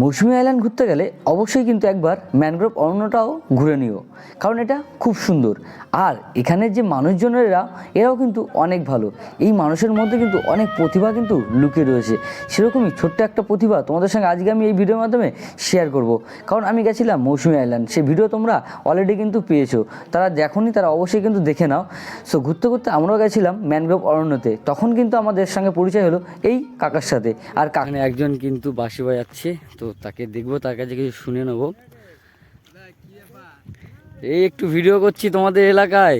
মৌসুমী island ঘুরতে গেলে অবশ্যই কিন্তু একবার ম্যানগ্রোভ অরণ্যটাও ঘুরে নিও, কারণ এটা খুব সুন্দর। আর এখানের যে মানুষজনেরা, এরাও কিন্তু অনেক ভালো। এই মানুষের মধ্যে কিন্তু অনেক প্রতিভা কিন্তু লুকিয়ে রয়েছে। সেরকমই ছোট্ট একটা প্রতিভা তোমাদের সঙ্গে আজকে আমি এই ভিডিওর মাধ্যমে শেয়ার করব। কারণ আমি গেছিলাম মৌসুমী আইল্যান্ড সেই ভিডিও তোমরা অলরেডি কিন্তু পেয়েছ। তারা দেখোনি, তারা অবশ্যই কিন্তু দেখে নাও। সো ঘুরতে ঘুরতে আমরাও গেছিলাম ম্যানগ্রোভ অরণ্যতে। তখন কিন্তু আমাদের সঙ্গে পরিচয় হলো এই কাকার সাথে। আর কাকানে একজন কিন্তু বাঁশি বাজাচ্ছে। তো তাকে দেখব তার কাছে কিছু শুনে নেব। এই একটু ভিডিও করছি তোমাদের এলাকায়।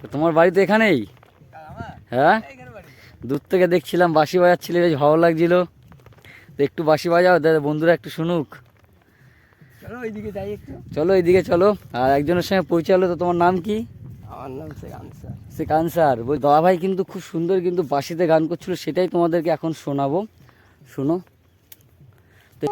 তো তোমার বাড়িতে এখানেই? হ্যাঁ? দূর থেকে দেখছিলাম বাঁশি বাজাচ্ছিলে বেশ ভালো লাগছিল। তো একটু বাঁশি বাজাও দাদা বন্ধুরা একটু শুনুক। চলো ওইদিকে যাই একটু। চলো এইদিকে চলো। আর একজনের সঙ্গে পরিচয় হলো তো তোমার নাম কি? আমার নাম শেখ আনসার। সে কানসার বল দাদা ভাই কিন্তু খুব সুন্দর কিন্তু বাঁশিতে গান করছিল সেটাই তোমাদেরকে এখন শোনাবো। শোনো। で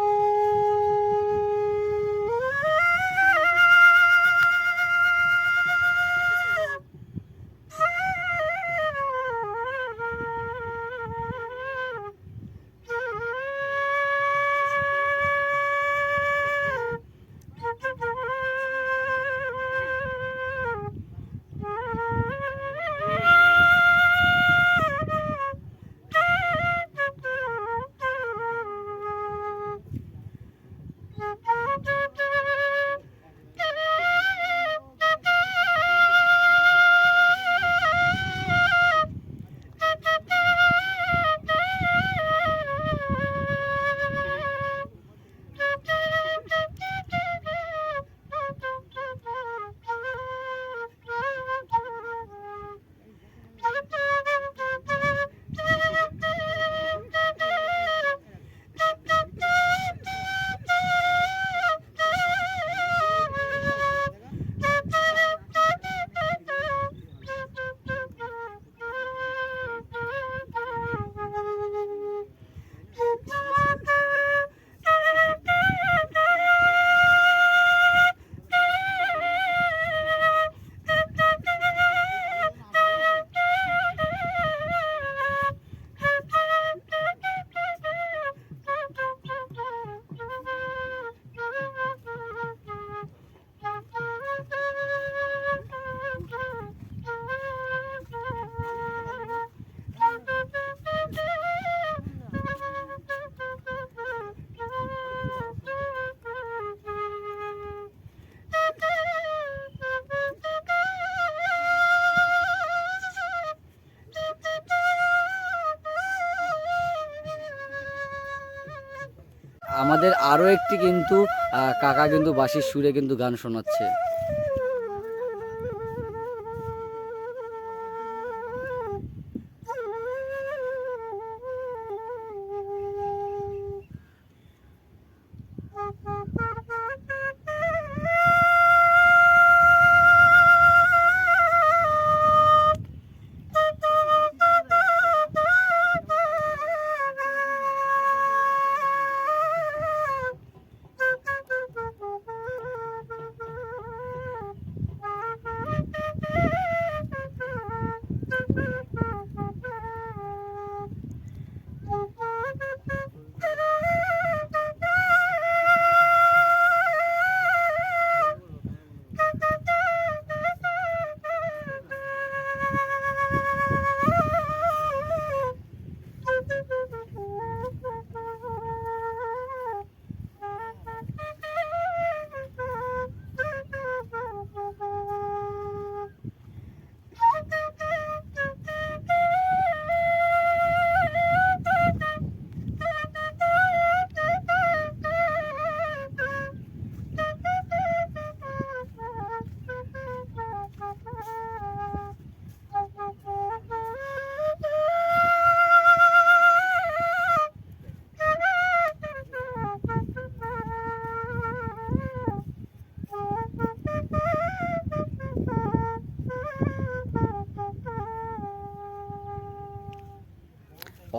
আমাদের আরও একটি কিন্তু কাকা কিন্তু বাঁশির সুরে কিন্তু গান শোনাচ্ছে।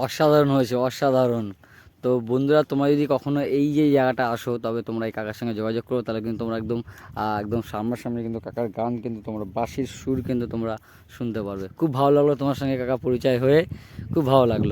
অসাধারণ হয়েছে, অসাধারণ। তো বন্ধুরা, তোমরা যদি কখনো এই যে জায়গাটা আসো, তবে তোমরা এই কাকার সঙ্গে যোগাযোগ করো, তাহলে কিন্তু তোমরা একদম একদম সামনাসামনি কিন্তু কাকার গান কিন্তু তোমরা, বাঁশির সুর কিন্তু তোমরা শুনতে পারবে। খুব ভালো লাগল তোমার সঙ্গে কাকা পরিচয় হয়ে। খুব ভালো লাগল।